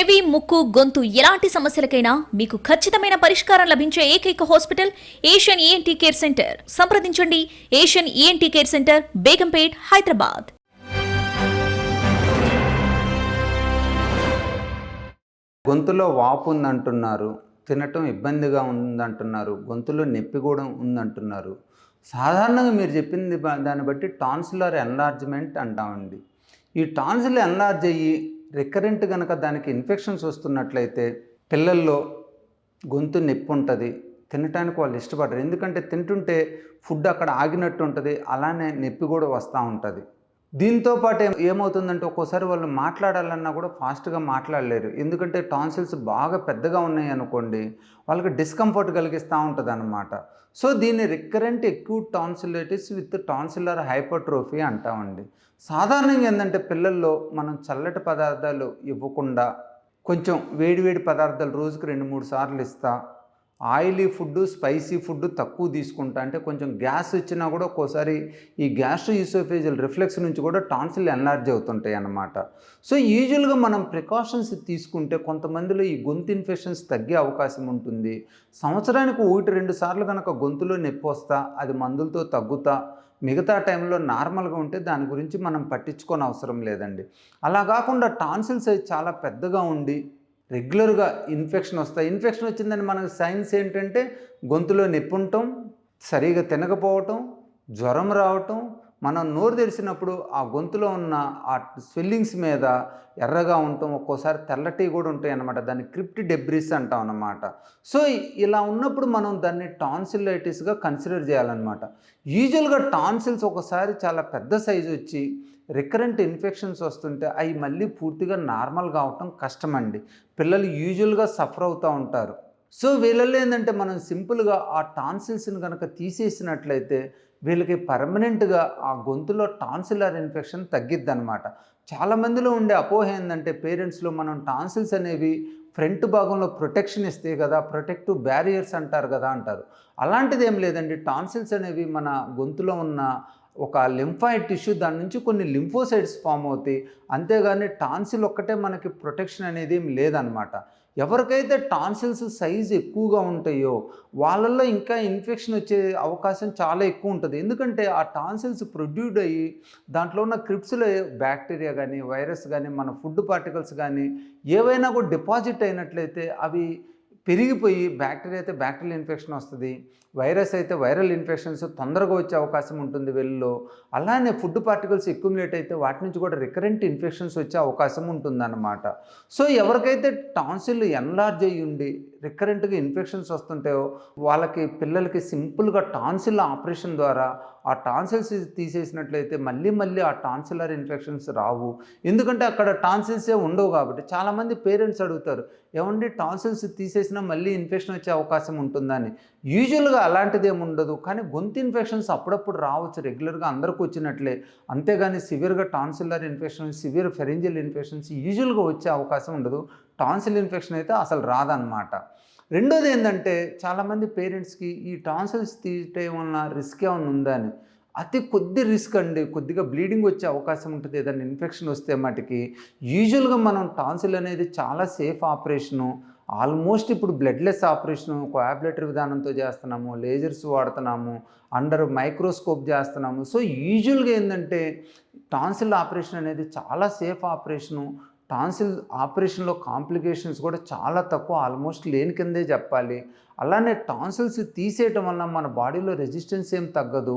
చెవి ముక్కు గొంతు ఎలాంటి సమస్యలకైనా మీకు ఖచ్చితమైన పరిష్కారం లభించే ఏకైక hospital Asian ENT care centre. సంప్రదించండి. Asian ENT care centre Begumpet Hyderabad. గొంతులో వాపు ఉందంటున్నారు తినటం ఇబ్బందిగా ఉందంటున్నారు గొంతులో నొప్పి కూడా ఉందంటున్నారు. సాధారణంగా మీరు చెప్పింది దాన్ని బట్టి టాన్సిలర్ ఎన్లార్జ్మెంట్ అంటామండి. ఈ టాన్సిల్ ఎన్లార్జ్ అయ్యి రికరెంట్ కనుక దానికి ఇన్ఫెక్షన్స్ వస్తున్నట్లయితే పిల్లల్లో గొంతు నొప్పి ఉంటుంది. తినటానికి వాళ్ళు ఇష్టపడరు. ఎందుకంటే తింటుంటే ఫుడ్ అక్కడ ఆగినట్టు ఉంటుంది. అలానే నొప్పి కూడా వస్తూ ఉంటుంది. దీంతో పాటు ఏం- ఏమవుతుందంటే ఒక్కోసారి వాళ్ళు మాట్లాడాలన్నా కూడా ఫాస్ట్గా మాట్లాడలేరు. ఎందుకంటే టాన్సిల్స్ బాగా పెద్దగా ఉన్నాయి అనుకోండి వాళ్ళకి డిస్కంఫర్ట్ కలిగిస్తూ ఉంటుంది అనమాట సో దీన్ని recurrent acute tonsillitis with tonsillar hypertrophy అంటామండి సాధారణంగా ఏంటంటే పిల్లల్లో మనం చల్లటి పదార్థాలు ఇవ్వకుండా కొంచెం వేడివేడి పదార్థాలు రోజుకి రెండు మూడు సార్లు ఇస్తా ఆయిలీ ఫుడ్ స్పైసీ ఫుడ్ తక్కువ తీసుకుంటా అంటే కొంచెం గ్యాస్ ఇచ్చినా కూడా ఒక్కోసారి ఈ గ్యాస్ట్రో ఈసోఫేజియల్ రిఫ్లెక్స్ నుంచి కూడా టాన్సిల్ ఎన్లార్జ్ అవుతుంటాయి అన్నమాట. సో యూజువల్గా మనం ప్రికాషన్స్ తీసుకుంటే కొంతమందిలో ఈ గొంతు ఇన్ఫెక్షన్స్ తగ్గే అవకాశం ఉంటుంది. సంవత్సరానికి ఒకటి రెండు సార్లు కనుక గొంతులో నొప్పి వస్తా అది మందులతో తగ్గుతా మిగతా టైంలో నార్మల్గా ఉంటే దాని గురించి మనం పట్టించుకోని అవసరం లేదండి. అలా కాకుండా టాన్సిల్స్ సైజ్ చాలా పెద్దగా ఉండి రెగ్యులర్గా ఇన్ఫెక్షన్ వస్తాయి. ఇన్ఫెక్షన్ వచ్చిందని మనకు సైన్స్ ఏంటంటే గొంతులో నొప్పి ఉండటం సరిగా తినకపోవటం జ్వరం రావటం మనం నోరు తెరిచినప్పుడు ఆ గొంతులో ఉన్న ఆ స్వెల్లింగ్స్ మీద ఎర్రగా ఉండటం ఒక్కోసారి తెల్లటి కూడా ఉంటాయి అన్నమాట దాన్ని క్రిప్ట్ డెబ్రిస్ అంటాం అన్నమాట. సో ఇలా ఉన్నప్పుడు మనం దాన్ని టాన్సిలైటిస్గా కన్సిడర్ చేయాలన్నమాట. యూజువల్గా టాన్సిల్స్ ఒకసారి చాలా పెద్ద సైజు వచ్చి రికరెంట్ ఇన్ఫెక్షన్స్ వస్తుంటే అవి మళ్ళీ పూర్తిగా నార్మల్ కావటం కష్టమండి. పిల్లలు యూజువల్గా సఫర్ అవుతూ ఉంటారు. సో వీళ్ళల్లో ఏంటంటే మనం సింపుల్గా ఆ టాన్సిల్స్ని కనుక తీసేసినట్లయితే వీళ్ళకి పర్మనెంట్గా ఆ గొంతులో టాన్సిలర్ ఇన్ఫెక్షన్ తగ్గిద్ది అనమాట చాలామందిలో ఉండే అపోహ ఏంటంటే పేరెంట్స్లో మనం టాన్సిల్స్ అనేవి ఫ్రంట్ భాగంలో ప్రొటెక్షన్ ఇస్తే కదా ప్రొటెక్టివ్ బ్యారియర్స్ అంటారు కదా అంటారు. అలాంటిది ఏం లేదండి. టాన్సిల్స్ అనేవి మన గొంతులో ఉన్న ఒక లింఫాయిడ్ టిష్యూ దాని నుంచి కొన్ని లింఫోసైడ్స్ ఫామ్ అవుతాయి. అంతేగాని టాన్సిల్ ఒక్కటే మనకి ప్రొటెక్షన్ అనేది ఏం లేదనమాట ఎవరికైతే టాన్సిల్స్ సైజ్ ఎక్కువగా ఉంటాయో వాళ్ళల్లో ఇంకా ఇన్ఫెక్షన్ వచ్చే అవకాశం చాలా ఎక్కువ ఉంటుంది. ఎందుకంటే ఆ టాన్సిల్స్ ప్రొడ్యూడ్ అయ్యి దాంట్లో ఉన్న క్రిప్స్లో బ్యాక్టీరియా కానీ వైరస్ కానీ మన ఫుడ్ పార్టికల్స్ కానీ ఏవైనా కూడా డిపాజిట్ అయినట్లయితే అవి పెరిగిపోయి బ్యాక్టీరియా అయితే బ్యాక్టీరియల్ ఇన్ఫెక్షన్ వస్తుంది. వైరస్ అయితే వైరల్ ఇన్ఫెక్షన్స్ తొందరగా వచ్చే అవకాశం ఉంటుంది వెళ్ళలో అలానే ఫుడ్ పార్టికల్స్ ఎక్యుములేట్ అయితే వాటి నుంచి కూడా రికరెంట్ ఇన్ఫెక్షన్స్ వచ్చే అవకాశం ఉంటుందన్నమాట. సో ఎవరికైతే టాన్సిల్ ఎన్లార్జ్ అయ్యి ఉండి రికరెంట్గా ఇన్ఫెక్షన్స్ వస్తుంటాయో వాళ్ళకి పిల్లలకి సింపుల్గా టాన్సిల్ ఆపరేషన్ ద్వారా ఆ టాన్సిల్స్ తీసేసినట్లయితే మళ్ళీ మళ్ళీ ఆ టాన్సిలర్ ఇన్ఫెక్షన్స్ రావు. ఎందుకంటే అక్కడ టాన్సిల్సే ఉండవు కాబట్టి చాలామంది పేరెంట్స్ అడుగుతారు ఏమండి టాన్సిల్స్ తీసేసినా మళ్ళీ ఇన్ఫెక్షన్ వచ్చే అవకాశం ఉంటుందని యూజువల్గా అలాంటిది ఏముండదు ఉండదు కానీ గొంతు ఇన్ఫెక్షన్స్ అప్పుడప్పుడు రావచ్చు. రెగ్యులర్గా అందరికీ వచ్చినట్లే. అంతేగాని సివియర్గా tonsillar infection severe pharyngeal infections యూజువల్గా వచ్చే అవకాశం ఉండదు. టాన్సిల్ ఇన్ఫెక్షన్ అయితే అసలు రాదనమాట రెండోది ఏంటంటే చాలామంది పేరెంట్స్కి ఈ టాన్సిల్స్ తీయటం వలన రిస్క్ ఏమైనా ఉందా అని. అతి కొద్ది రిస్క్ అండి. కొద్దిగా బ్లీడింగ్ వచ్చే అవకాశం ఉంటుంది. ఏదైనా ఇన్ఫెక్షన్ వస్తే మటుకి. యూజువల్గా మనం టాన్సిల్ అనేది చాలా సేఫ్ ఆపరేషను ఆల్మోస్ట్ ఇప్పుడు బ్లడ్లెస్ ఆపరేషన్ కోఆబులేటరీ విధానంతో చేస్తున్నాము లేజర్స్ వాడుతున్నాము అండర్ మైక్రోస్కోప్ చేస్తున్నాము. సో యూజువల్గా ఏంటంటే టాన్సిల్ ఆపరేషన్ అనేది చాలా సేఫ్ ఆపరేషను టాన్సిల్ ఆపరేషన్లో కాంప్లికేషన్స్ కూడా చాలా తక్కువ ఆల్మోస్ట్ లేని కిందే చెప్పాలి. అలానే టాన్సిల్స్ తీసేయటం వల్ల మన బాడీలో రెసిస్టెన్స్ ఏం తగ్గదు.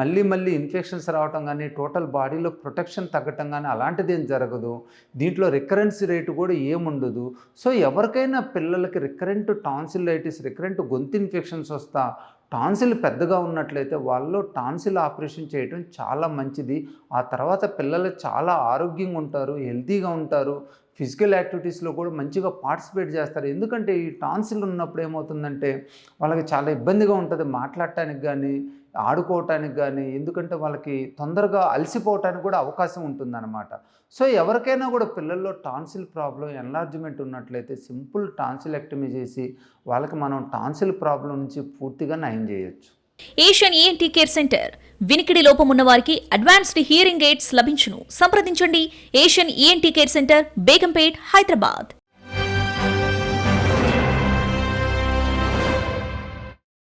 మళ్ళీ మళ్ళీ ఇన్ఫెక్షన్స్ రావటం కానీ టోటల్ బాడీలో ప్రొటెక్షన్ తగ్గటం కానీ అలాంటిది ఏం జరగదు. దీంట్లో రికరెన్స్ రేటు కూడా ఏముండదు సో ఎవరికైనా పిల్లలకి రికరెంట్ టాన్సిలైటిస్ రికరెంట్ గొంతు ఇన్ఫెక్షన్స్ వస్తా టాన్సిల్ పెద్దగా ఉన్నట్లయితే వాళ్ళు టాన్సిల్ ఆపరేషన్ చేయడం చాలా మంచిది. ఆ తర్వాత పిల్లలు చాలా ఆరోగ్యంగా ఉంటారు హెల్తీగా ఉంటారు. ఫిజికల్ యాక్టివిటీస్లో కూడా మంచిగా పార్టిసిపేట్ చేస్తారు. ఎందుకంటే ఈ టాన్సిల్ ఉన్నప్పుడు ఏమవుతుందంటే వాళ్ళకి చాలా ఇబ్బందిగా ఉంటుంది మాట్లాడటానికి కానీ ఆడుకోవటానికి కానీ ఎందుకంటే వాళ్ళకి తొందరగా అలసిపోవటానికి కూడా అవకాశం ఉంటుందన్నమాట. సో ఎవరికైనా కూడా పిల్లల్లో టాన్సిల్ ప్రాబ్లం ఎన్లార్జ్మెంట్ ఉన్నట్లయితే సింపుల్ టాన్సిల్ ఎక్టమీ చేసి వాళ్ళకి మనం టాన్సిల్ ప్రాబ్లం నుంచి పూర్తిగా నయం చేయొచ్చు. ఏషియన్ ఈఎన్టీ కేర్ సెంటర్ వినికిడి లోపం ఉన్న వారికి అడ్వాన్స్డ్ హియరింగ్ ఎయిడ్స్ లభించును. సంప్రదించండి Asian ENT care centre Begumpet Hyderabad.